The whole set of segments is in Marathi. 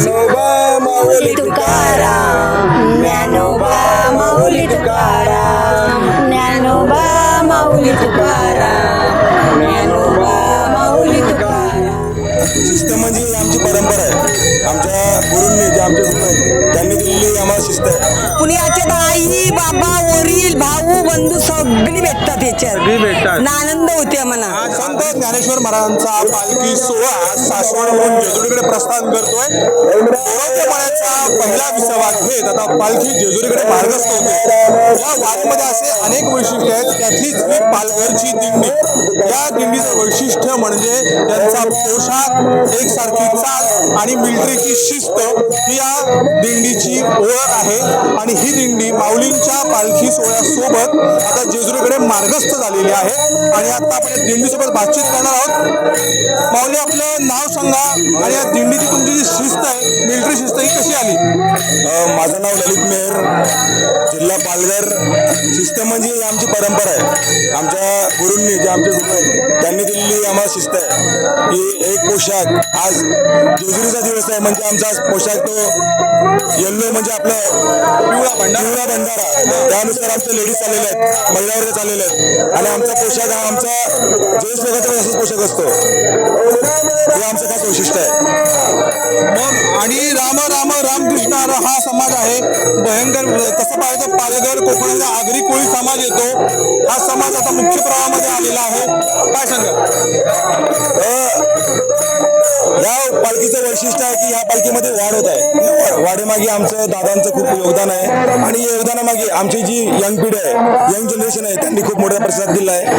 ज्ञानोबा माऊली तुकाराम ज्ञानोबा माऊली तुकाराम ज्ञानोबा माऊली तुकाराम ज्ञानोबा माऊली तुकाराम शिस्त म्हणजे आमची परंपरा आहे. आमच्या गुरूंनी जे आमचे गुरु आहेत त्यांनी दिलेली आम्हाला शिस्त आहे. पुण्याचे आई बाबा वरील भाऊ बंधू सगळी भेटतात याच्यात. भेटतात. आनंद होते संत ज्ञानेश्वर महाराजांचा पालखी सोहळा सासवडहून जेजुरीकडे प्रस्थान करतोय. पौराणिकपणाचा पहिला विसावा घेत आता पालखी जेजुरीकडे मार्गस्थ होते. या वारीमध्ये असे अनेक वैशिष्ट्य आहेत. त्यातलीच ही पालघरची दिंडी. या दिंडीचं वैशिष्ट्य म्हणजे त्यांचा पोशाख एकसारखी चाल आणि मिलिटरीची शिस्त ही या दिंडीची ओळख आहे. आणि ही दिंडी माऊलींच्या पालखी सोहळ्यासोबत आता जेजुरीकडे मार्गस्थ झालेली आहे. आणि आता आपण दिंडीसोबत बातचीत करणार आहोत. माऊली आपलं नाव सांगा आणि या दिंडीची तुमची जी शिस्त आहे मिलिटरी शिस्त ही कशी आली? माझं नाव ललित मेहर जिल्हा पालघर. शिस्त म्हणजे ही आमची परंपरा आहे. आमच्या गुरूंनी जे आमचे गुरु आहेत त्यांनी दिलेली आम्हाला शिस्त आहे. की एक पोशाख आज जेजुरीचा दिवस आहे म्हणजे आमचा आज पोशाख तो येल्लो म्हणजे आपलं पिवळा भंडारा. पिवळा भंडारा. त्यानुसार आमचे लेडीज चाललेले आहेत महिला वर्ग चाललेले आहेत. आणि आमचा पोशाख हा आमचा जेंट्स लोकांचा असाच पोशाख असतो. हे आमचं खास वैशिष्ट्य आहे. मग आणि राम राम रामकृष्ण हा समाज आहे. भयंकर तसं पाहिजे पालघर कोकणाचा आगरी कोळी समाज येतो. हा समाज आता मुख्य प्रवाहामध्ये आलेला आहे. काय सांगा? या पालखीचं वैशिष्ट्य आहे की या पालखीमध्ये वाढ होत आहे. वाढीमागे आमचं दादांचं खूप योगदान आहे. आणि योगदानामागे आमची जी यंग पिढी आहे यंग जनरेशन आहे त्यांनी खूप मोठा प्रतिसाद दिला आहे.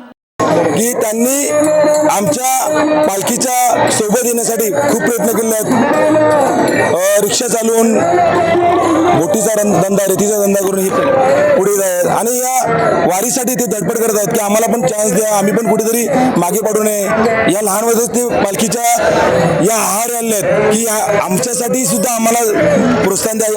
की त्यांनी आमच्या पालखीच्या सोबत येण्यासाठी खूप प्रयत्न केले आहेत. रिक्षा चालवून बोटीचा धंदा रेतीचा धंदा करून ही पुढे जायत आणि या वारीसाठी ते धडपड करत आहेत की आम्हाला पण चान्स द्या आम्ही पण कुठेतरी मागे पडू नये. या लहान वयात ते पालखीच्या या आहार आणले आहेत की आमच्यासाठी सुद्धा आम्हाला प्रोत्साहन द्या.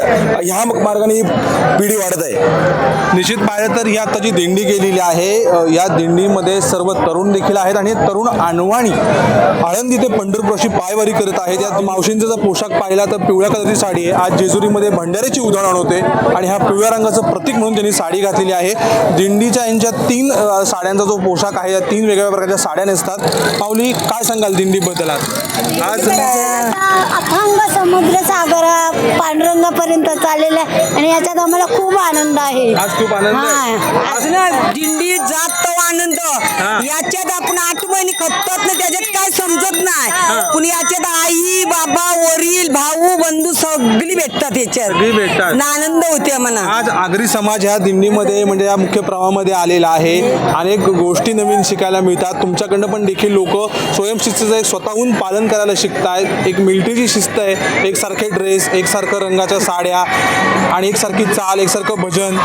ह्या मार्गाने ही पिढी वाढत आहे. निश्चित पाहिलं तर ही आता जी दिंडी गेलेली आहे. या दिंडीमध्ये सर्व तरुण देखील आहेत आणि तरुण आणवाणी आळंदी ते पंढरपूर अशी पायवारी करत आहेत. या मावशींचा जर पोशाख पाहिला तर पिवळ्या कलरची साडी आहे. आज जेजुरीमध्ये भंडाऱ्याची उधळण होते आणि ह्या पिवळ्या रंगाचं प्रतीक म्हणून त्यांनी साडी घातलेली आहे. दिंडीच्या यांच्या तीन साड्यांचा जो पोशाख आहे या तीन वेगवेगळ्या प्रकारच्या साड्या नेसतात. पावली काय सांगाल दिंडीबद्दल आज? आज अथांग समुद्र सागर पांडुरंगापर्यंत चाललेला आहे आणि याच्यात आम्हाला खूप आनंद आहे. आज खूप आनंद आहे. आज ना दिंडी जात तो आनंद. याच्यात आपण आठ महिने खपतात ना त्याच्यात काय समजत नाही. पण याच्यात आई बाबा वरील भाऊ बंधू सगळी भेटतात याच्यात. सगळी भेटतात. ना आनंद होते म्हणा आज आगरी समाज ह्या दिंडीमध्ये म्हणजे या मुख्य प्रवाहामध्ये आलेला आहे. अनेक गोष्टी नवीन शिकायला मिळतात. तुमच्याकडनं पण देखील लोक स्वयंशिस्तीचं एक स्वतःहून पालन करायला शिकतायत. एक मिलिटरीची शिस्त आहे. एकसारखे ड्रेस एकसारखं रंगाच्या साड्या आणि एकसारखी चाल एकसारखं भजन.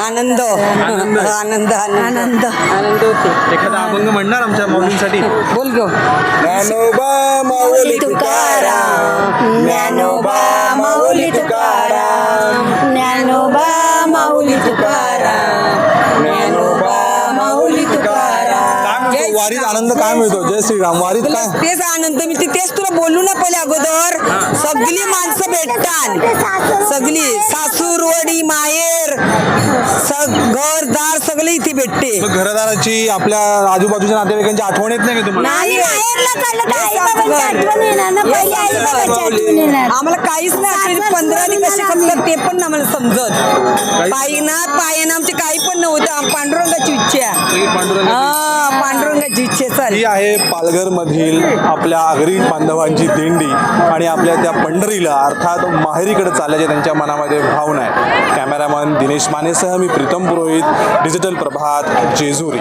आनंद. आनंद आनंद. आनंद. आनंद. होते. एखादा अभंग म्हणणार आमच्या माऊलींसाठी? बोल गो. ज्ञानोबा माऊली तुकाराम. ज्ञानोबा माऊली तुकाराम. ज्ञानोबा माऊली तुकाराम. ज्ञानोबा माऊली तुकाराम. काय वारीत आनंद काय मिळतो? जय श्रीराम वारीत काय? तेच आनंद मी ते- तेच तुला बोलू ना पहिले अगोदर. सगळी माणसं भेटतात. सगळी सासूर वडी माहेर. सग घरदार सगळे इथे भेटते. मग घरदाराची आपल्या आजूबाजूच्या नातेवाईकांची आठवण येत नाही का तुम्हाला? नाही माहेरला चाललं तर आईबाबांची आठवण येणार ना? पहिली आईबाबाची आठवण येणार. आम्हाला काहीच नाही पंधरा आणि कसे समजत ते पण आम्हाला समजत. पायीनाथ पायानं आमचे काही पण नव्हतं. आम- पांडुरंगाची इच्छा. हा पांडुरंगाची ही आहे पालघरमधील आपल्या आगरी बांधवांची दिंडी आणि आपल्या त्या पंढरीला अर्थात माहेरीकडे चालल्याच्या त्यांच्या मनामध्ये भावना आहे. कॅमेरामन दिनेश मानेसह मी प्रीतम पुरोहित डिजिटल प्रभात जेजुरी.